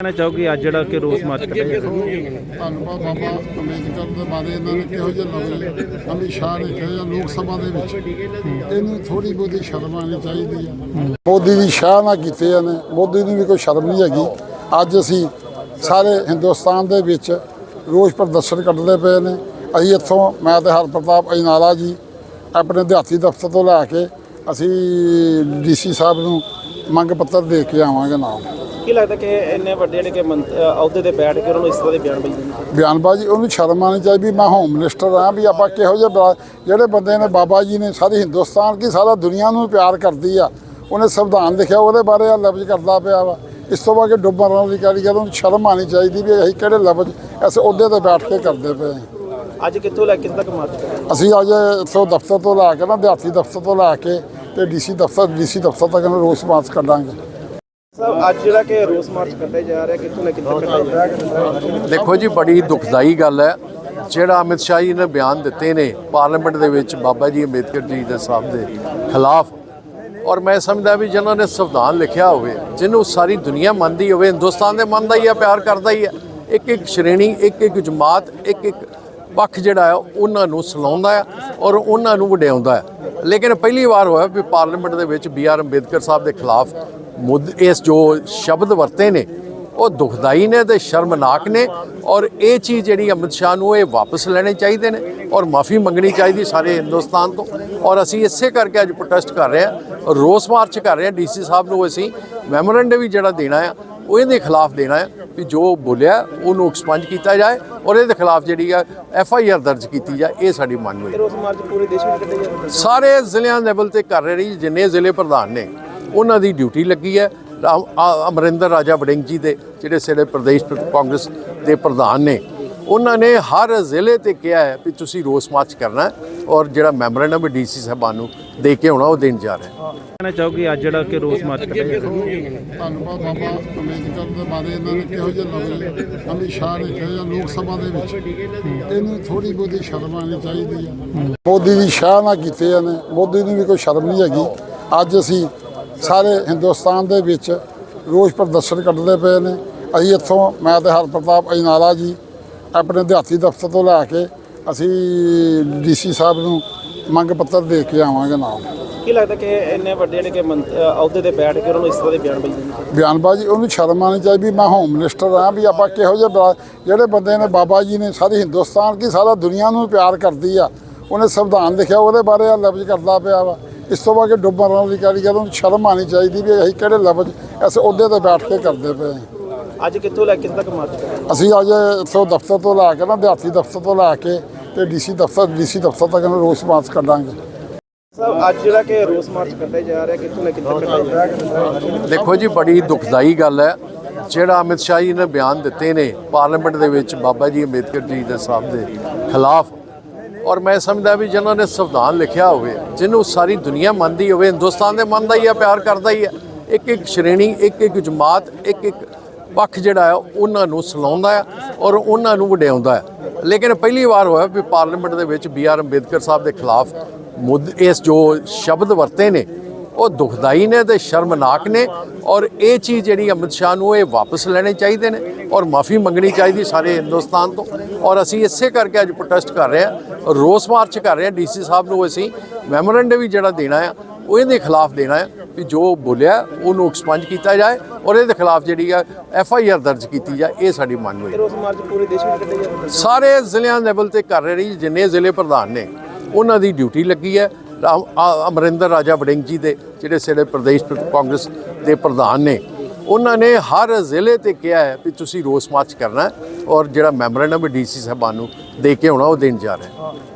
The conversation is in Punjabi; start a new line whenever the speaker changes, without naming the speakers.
ਕਹਿਣਾ ਚਾਹੋਗੇ ਅੱਜ ਜਿਹੜਾ ਕਿ ਰੋਸ ਮਾਰਚ ਕੱਢਿਆ
ਧੰਨਵਾਦ ਬਾਬਾ ਅੰਬੇਦਕਰ ਦੇ ਬਾਰੇ ਇਹਨਾਂ ਨੇ ਕਿਹੋ ਜਿਹੇ ਲਫ਼ਜ਼ ਅਮਿਤ ਸ਼ਾਹ ਨੇ ਕਿਹਾ ਲੋਕ ਸਭਾ ਦੇ ਵਿੱਚ। ਇਹਨੂੰ ਥੋੜੀ ਬਹੁਤੀ ਸ਼ਰਮ ਆਉਣੀ ਚਾਹੀਦੀ ਹੈ। ਮੋਦੀ ਦੀ ਸ਼ਾਹ ਨਾ ਕੀਤੇ ਨੇ ਮੋਦੀ ਨੂੰ ਵੀ ਕੋਈ ਸ਼ਰਮ ਨਹੀਂ ਹੈਗੀ। ਅੱਜ ਅਸੀਂ ਸਾਰੇ ਹਿੰਦੁਸਤਾਨ ਦੇ ਵਿੱਚ ਰੋਸ ਪ੍ਰਦਰਸ਼ਨ ਕੱਢਦੇ ਪਏ ਨੇ। ਅਸੀਂ ਇੱਥੋਂ, ਮੈਂ ਤੇ ਹਰਪ੍ਰਤਾਪ ਅਜਨਾਲਾ ਜੀ, ਆਪਣੇ ਦਿਹਾਤੀ ਦਫ਼ਤਰ ਤੋਂ ਲੈ ਕੇ ਅਸੀਂ ਡੀਸੀ ਸਾਹਿਬ ਨੂੰ ਮੰਗ ਪੱਤਰ ਦੇ ਕੇ ਆਵਾਂਗੇ ਨਾਲ।
ਕੀ ਲੱਗਦਾ ਕਿ ਇੰਨੇ ਵੱਡੇ ਜਿਹੜੇ ਕਿ ਮੰਤ- ਅ, ਅਹੁਦੇ ਤੇ ਬੈਠ ਕੇ ਉਹਨਾਂ ਨੂੰ ਇਸ ਤਰ੍ਹਾਂ ਦੇ ਬਿਆਨਬਾਜ਼ੀ ਦੇਣੀ
ਬਿਆਨਬਾਜ਼ੀ ਉਹਨੂੰ ਸ਼ਰਮ ਆਉਣੀ ਚਾਹੀਦੀ ਵੀ ਮੈਂ ਹੋਮ ਮਿਨਿਸਟਰ ਆ ਵੀ ਆਪਾਂ ਕਿਹੋ ਜਿਹੇ ਜਿਹੜੇ ਬੰਦੇ ਨੇ ਬਾਬਾ ਜੀ ਨੇ ਸਾਰੀ ਹਿੰਦੁਸਤਾਨ ਕੀ ਸਾਰਾ ਦੁਨੀਆ ਨੂੰ ਪਿਆਰ ਕਰਦੀ ਆ ਉਹਨੇ ਸੰਵਿਧਾਨ ਲਿਖਿਆ ਉਹਦੇ ਬਾਰੇ ਆ ਲਫ਼ਜ਼ ਕਰਦਾ ਪਿਆ ਵਾ। ਇਸ ਤੋਂ ਬਾਅਦ ਕਿ ਡੁੱਬਣ ਵਾਲੀ ਕਾਰੀ ਉਹਨੂੰ ਸ਼ਰਮ ਆਉਣੀ ਚਾਹੀਦੀ ਵੀ ਅਸੀਂ ਕਿਹੜੇ ਲਫ਼ਜ਼ ਐਸੇ ਅਹੁਦੇ ਤੇ ਬੈਠ ਕੇ ਕਰਦੇ ਪਏ ਹਾਂ।
ਅੱਜ ਕਿੱਥੋਂ ਲੈ ਕੇ ਕਿੱਥੇ ਤੱਕ ਮਾਰਚ ਕਰਾਂਗੇ
ਅਸੀਂ ਅੱਜ ਇੱਥੋਂ ਦਫ਼ਤਰ ਤੋਂ ਲੈ ਕੇ ਨਾ ਦਿਹਾਤੀ ਦਫ਼ਤਰ ਤੋਂ ਲੈ ਕੇ ਤੇ ਡੀਸੀ ਦਫ਼ਤਰ ਡੀਸੀ ਦਫ਼ਤਰ ਤੱਕ ਨੂੰ ਰੋਸ ਮਾਰਚ ਕੱਢਾਂਗੇ
ਸਰ ਅੱਜ ਜਿਹੜਾ ਕਿ ਰੋਸ ਮਾਰਚ ਕੱਢਿਆ ਜਾ ਰਿਹਾ ਕਿੱਥੋਂ ਲੈ ਕੇ ਕਿੱਥੇ ਕੱਢਿਆ ਜਾ ਰਿਹਾ
ਦੇਖੋ ਜੀ ਬੜੀ ਦੁਖਦਾਈ ਗੱਲ ਹੈ। ਜਿਹੜਾ ਅਮਿਤ ਸ਼ਾਹ ਜੀ ਨੇ ਬਿਆਨ ਦਿੱਤੇ ਨੇ ਪਾਰਲੀਮੈਂਟ ਦੇ ਵਿੱਚ ਬਾਬਾ ਜੀ ਅੰਬੇਦਕਰ ਜੀ ਦੇ ਸਾਹਿਬ ਦੇ ਖਿਲਾਫ। ਔਰ ਮੈਂ ਸਮਝਦਾ ਵੀ ਜਿਨ੍ਹਾਂ ਨੇ ਸੰਵਿਧਾਨ ਲਿਖਿਆ ਹੋਵੇ ਜਿਹਨੂੰ ਸਾਰੀ ਦੁਨੀਆ ਮੰਨਦੀ ਹੋਵੇ ਹਿੰਦੁਸਤਾਨ ਦੇ ਮੰਨਦਾ ਹੀ ਹੈ ਪਿਆਰ ਕਰਦਾ ਹੀ ਹੈ ਇੱਕ ਇੱਕ ਸ਼੍ਰੇਣੀ ਇੱਕ ਇੱਕ ਜਮਾਤ ਇੱਕ ਇੱਕ ਪੱਖ ਜਿਹੜਾ ਆ ਉਹਨਾਂ ਨੂੰ ਸਲਾਉਂਦਾ ਆ ਔਰ ਉਹਨਾਂ ਨੂੰ ਵਡਿਆਉਂਦਾ ਹੈ। ਲੇਕਿਨ ਪਹਿਲੀ ਵਾਰ ਹੋਇਆ ਵੀ ਪਾਰਲੀਮੈਂਟ ਦੇ ਵਿੱਚ ਬੀ ਆਰ ਅੰਬੇਦਕਰ ਸਾਹਿਬ ਦੇ ਖਿਲਾਫ ਮੁੱਦ, ਇਸ ਜੋ ਸ਼ਬਦ ਵਰਤੇ ਨੇ, ਉਹ ਦੁਖਦਾਈ ਨੇ ਤੇ ਸ਼ਰਮਨਾਕ ਨੇ ਔਰ ਇਹ ਚੀਜ਼ ਜਿਹੜੀ ਅਮਿਤ ਸ਼ਾਹ ਨੂੰ ਇਹ ਵਾਪਸ ਲੈਣੇ ਚਾਹੀਦੇ ਨੇ ਔਰ ਮਾਫੀ ਮੰਗਣੀ ਚਾਹੀਦੀ ਸਾਰੇ ਹਿੰਦੁਸਤਾਨ ਤੋਂ। ਔਰ ਅਸੀਂ ਇਸੇ ਕਰਕੇ ਅੱਜ ਪ੍ਰੋਟੈਸਟ ਕਰ ਰਹੇ ਹਾਂ, ਰੋਸ ਮਾਰਚ ਕਰ ਰਹੇ ਹਾਂ ਡੀਸੀ ਸਾਹਿਬ ਨੂੰ ਅਸੀਂ ਮੈਮੋਰੈਂਡਮ ਵੀ ਜਿਹੜਾ ਦੇਣਾ ਆ, ਉਹ ਇਹਦੇ ਖਿਲਾਫ ਦੇਣਾ ਆ। ਵੀ ਜੋ ਬੋਲਿਆ ਉਹਨੂੰ ਐਕਸਪੰਜ ਕੀਤਾ ਜਾਏ ਔਰ ਇਹਦੇ ਖਿਲਾਫ ਜਿਹੜੀ ਆ ਐਫ ਆਈ ਆਰ ਦਰਜ ਕੀਤੀ ਜਾਏ, ਇਹ ਸਾਡੀ ਮੰਗ ਹੋਈ। ਸਾਰੇ ਜ਼ਿਲ੍ਹਿਆਂ ਲੈਵਲ ਤੇ ਕਰ ਰਹੇ ਜਿੰਨੇ ਜ਼ਿਲ੍ਹੇ ਪ੍ਰਧਾਨ ਨੇ, ਉਹਨਾਂ ਦੀ ਡਿਊਟੀ ਲੱਗੀ ਹੈ। ਅਮਰਿੰਦਰ ਰਾਜਾ ਵੜਿੰਗ ਜੀ ਦੇ ਜਿਹੜੇ ਸਾਡੇ ਪ੍ਰਦੇਸ਼ ਕਾਂਗਰਸ ਦੇ ਪ੍ਰਧਾਨ ਨੇ ਉਹਨਾਂ ਨੇ ਹਰ ਜ਼ਿਲ੍ਹੇ ਤੇ ਕਿਹਾ ਹੈ ਵੀ ਤੁਸੀਂ ਰੋਸ ਮਾਰਚ ਕਰਨਾ ਹੈ ਔਰ ਜਿਹੜਾ ਮੈਮੋਰੈਂਡਮ ਡੀਸੀ ਸਾਹਿਬਾਨ ਨੂੰ ਦੇ ਕੇ ਆਉਣਾ ਉਹ ਦੇਣ ਜਾ ਰਹੇ ਹਾਂ
ਕਹਿਣਾ ਚਾਹੋਗੇ ਅੱਜ ਜਿਹੜਾ ਕਿ ਰੋਸ ਮਾਰਚ ਗਿਆ
ਧੰਨਵਾਦ ਬਾਬਾ ਅੰਬੇਦਕਰ ਦੇ ਬਾਰੇ ਇਹਨਾਂ ਨੇ ਕਿਹੋ ਜਿਹੇ ਲਫ਼ਜ਼ ਅਮਿਤ ਸ਼ਾਹ ਨੇ ਕਿਹਾ ਲੋਕ ਸਭਾ ਦੇ ਵਿੱਚ ਇਹਨੂੰ ਥੋੜੀ ਬਹੁਤੀ ਸ਼ਰਮ ਆਉਣੀ ਚਾਹੀਦੀ ਹੈ। ਮੋਦੀ ਦੀ ਸ਼ਾਹ ਨਾ ਕੀਤੇ ਨੇ ਮੋਦੀ ਨੂੰ ਵੀ ਕੋਈ ਸ਼ਰਮ ਨਹੀਂ ਹੈਗੀ। ਅੱਜ ਅਸੀਂ ਸਾਰੇ ਹਿੰਦੁਸਤਾਨ ਦੇ ਵਿੱਚ ਰੋਸ ਪ੍ਰਦਰਸ਼ਨ ਕੱਢਦੇ ਪਏ ਨੇ। ਅਸੀਂ ਇੱਥੋਂ ਮੈਂ ਤੇ ਹਰਪ੍ਰਤਾਪ ਅਜਨਾਲਾ ਜੀ ਆਪਣੇ ਦਿਹਾਤੀ ਦਫ਼ਤਰ ਤੋਂ ਲੈ ਕੇ ਅਸੀਂ ਡੀਸੀ ਸਾਹਿਬ ਨੂੰ ਮੰਗ ਪੱਤਰ ਦੇ ਕੇ ਆਵਾਂਗੇ ਨਾਲ।
ਕੀ ਲੱਗਦਾ ਕਿ ਇੰਨੇ ਵੱਡੇ ਜਿਹੜੇ ਕਿ ਮੰਤ- ਅਹੁਦੇ ਤੇ ਬੈਠ ਕੇ ਉਹਨਾਂ ਨੂੰ ਇਸ ਤਰ੍ਹਾਂ ਦੇ ਬਿਆਨਬਾਜ਼ੀ ਦੇਣੀ
ਬਿਆਨਬਾਜ਼ੀ ਉਹਨੂੰ ਸ਼ਰਮ ਆਉਣੀ ਚਾਹੀਦੀ ਵੀ ਮੈਂ ਹੋਮ ਮਿਨਿਸਟਰ ਆ ਵੀ ਆਪਾਂ ਕਿਹੋ ਜਿਹੇ ਜਿਹੜੇ ਬੰਦੇ ਨੇ ਬਾਬਾ ਜੀ ਨੇ ਸਾਰੀ ਹਿੰਦੁਸਤਾਨ ਕੀ ਸਾਰਾ ਦੁਨੀਆ ਨੂੰ ਪਿਆਰ ਕਰਦੀ ਆ ਉਹਨੇ ਸੰਵਿਧਾਨ ਲਿਖਿਆ ਉਹਦੇ ਬਾਰੇ ਆ ਲਫ਼ਜ਼ ਕਰਦਾ ਪਿਆ ਵਾ। ਇਸ ਤੋਂ ਬਾਅਦ ਕਿ ਡੁੱਬਣ ਵਾਲੀ ਕਾਰੀ ਗੱਲ ਉਹਨੂੰ ਸ਼ਰਮ ਆਉਣੀ ਚਾਹੀਦੀ ਵੀ ਅਸੀਂ ਕਿਹੜੇ ਲਫ਼ਜ਼ ਐਸੇ ਅਹੁਦੇ ਤੇ ਬੈਠ ਕੇ ਕਰਦੇ ਪਏ ਹਾਂ।
ਅੱਜ ਕਿੱਥੋਂ ਲੈ ਕੇ ਕਿੱਥੇ ਤੱਕ ਮਾਰਚ ਕਰਾਂਗੇ?
ਅਸੀਂ ਅੱਜ ਇੱਥੋਂ ਦਫ਼ਤਰ ਤੋਂ ਲੈ ਕੇ ਨਾ ਦਿਹਾਤੀ ਦਫ਼ਤਰ ਤੋਂ ਲੈ ਕੇ ਤੇ ਡੀਸੀ ਦਫ਼ਤਰ ਡੀਸੀ ਦਫ਼ਤਰ ਤੱਕ ਨੂੰ ਰੋਸ ਮਾਰਚ ਕੱਢਾਂਗੇ।
ਸਰ ਅੱਜ ਜਿਹੜਾ ਕਿ ਰੋਸ ਮਾਰਚ ਕੱਢਿਆ ਜਾ ਰਿਹਾ ਕਿੱਥੋਂ ਲੈ ਕੇ ਕਿੱਥੇ ਕੱਢਿਆ ਜਾ ਰਿਹਾ?
ਦੇਖੋ ਜੀ ਬੜੀ ਦੁਖਦਾਈ ਗੱਲ ਹੈ। ਜਿਹੜਾ ਅਮਿਤ ਸ਼ਾਹ ਜੀ ਨੇ ਬਿਆਨ ਦਿੱਤੇ ਨੇ ਪਾਰਲੀਮੈਂਟ ਦੇ ਵਿੱਚ ਬਾਬਾ ਜੀ ਅੰਬੇਦਕਰ ਜੀ ਦੇ ਸਾਹਿਬ ਦੇ ਖਿਲਾਫ। ਔਰ ਮੈਂ ਸਮਝਦਾ ਵੀ ਜਿਨ੍ਹਾਂ ਨੇ ਸੰਵਿਧਾਨ ਲਿਖਿਆ ਹੋਵੇ ਜਿਹਨੂੰ ਸਾਰੀ ਦੁਨੀਆ ਮੰਨਦੀ ਹੋਵੇ ਹਿੰਦੁਸਤਾਨ ਦੇ ਮੰਨਦਾ ਹੀ ਹੈ ਪਿਆਰ ਕਰਦਾ ਹੀ ਹੈ ਇੱਕ ਇੱਕ ਸ਼੍ਰੇਣੀ ਇੱਕ ਇੱਕ ਜਮਾਤ ਇੱਕ ਇੱਕ ਪੱਖ ਜਿਹੜਾ ਆ ਉਹਨਾਂ ਨੂੰ ਸਲਾਉਂਦਾ ਆ ਔਰ ਉਹਨਾਂ ਨੂੰ ਵਡਿਆਉਂਦਾ ਹੈ। ਲੇਕਿਨ ਪਹਿਲੀ ਵਾਰ ਹੋਇਆ ਵੀ ਪਾਰਲੀਮੈਂਟ ਦੇ ਵਿੱਚ ਬੀ ਆਰ ਅੰਬੇਦਕਰ ਸਾਹਿਬ ਦੇ ਖਿਲਾਫ ਮੁੱਦ, ਇਸ ਜੋ ਸ਼ਬਦ ਵਰਤੇ ਨੇ, ਉਹ ਦੁਖਦਾਈ ਨੇ ਤੇ ਸ਼ਰਮਨਾਕ ਨੇ ਔਰ ਇਹ ਚੀਜ਼ ਜਿਹੜੀ ਅਮਿਤ ਸ਼ਾਹ ਨੂੰ ਇਹ ਵਾਪਸ ਲੈਣੇ ਚਾਹੀਦੇ ਨੇ ਔਰ ਮਾਫੀ ਮੰਗਣੀ ਚਾਹੀਦੀ ਸਾਰੇ ਹਿੰਦੁਸਤਾਨ ਤੋਂ। ਔਰ ਅਸੀਂ ਇਸੇ ਕਰਕੇ ਅੱਜ ਪ੍ਰੋਟੈਸਟ ਕਰ ਰਹੇ ਹਾਂ, ਰੋਸ ਮਾਰਚ ਕਰ ਰਹੇ ਹਾਂ ਡੀਸੀ ਸਾਹਿਬ ਨੂੰ ਅਸੀਂ ਮੈਮੋਰੈਂਡਮ ਵੀ ਜਿਹੜਾ ਦੇਣਾ ਆ, ਉਹ ਇਹਦੇ ਖਿਲਾਫ ਦੇਣਾ ਆ। ਵੀ ਜੋ ਬੋਲਿਆ ਉਹਨੂੰ ਐਕਸਪੰਜ ਕੀਤਾ ਜਾਏ ਔਰ ਇਹਦੇ ਖਿਲਾਫ ਜਿਹੜੀ ਆ ਐਫ ਆਈ ਆਰ ਦਰਜ ਕੀਤੀ ਜਾਏ ਇਹ ਸਾਡੀ ਮੰਗ ਹੋਈ। ਸਾਰੇ ਜ਼ਿਲ੍ਹਿਆਂ ਲੈਵਲ ਤੇ ਕਰ ਰਹੇ ਜਿੰਨੇ ਜ਼ਿਲ੍ਹੇ ਪ੍ਰਧਾਨ ਨੇ ਉਹਨਾਂ ਦੀ ਡਿਊਟੀ ਲੱਗੀ ਹੈ। ਅਮਰਿੰਦਰ ਰਾਜਾ ਵੜਿੰਗ ਜੀ ਦੇ ਜਿਹੜੇ ਸਾਡੇ ਪ੍ਰਦੇਸ਼ ਪ੍ਰ- ਕਾਂਗਰਸ ਦੇ ਪ੍ਰਧਾਨ ਨੇ ਉਹਨਾਂ ਨੇ ਹਰ ਜ਼ਿਲ੍ਹੇ ਤੇ ਕਿਹਾ ਹੈ ਵੀ ਤੁਸੀਂ ਰੋਸ ਮਾਰਚ ਕਰਨਾ ਔਰ ਜਿਹੜਾ ਮੈਮੋਰੈਂਡਮ ਡੀਸੀ ਸਾਹਿਬਾਨ ਨੂੰ ਦੇ ਕੇ ਆਉਣਾ ਉਹ ਦੇਣ ਜਾ ਰਹੇ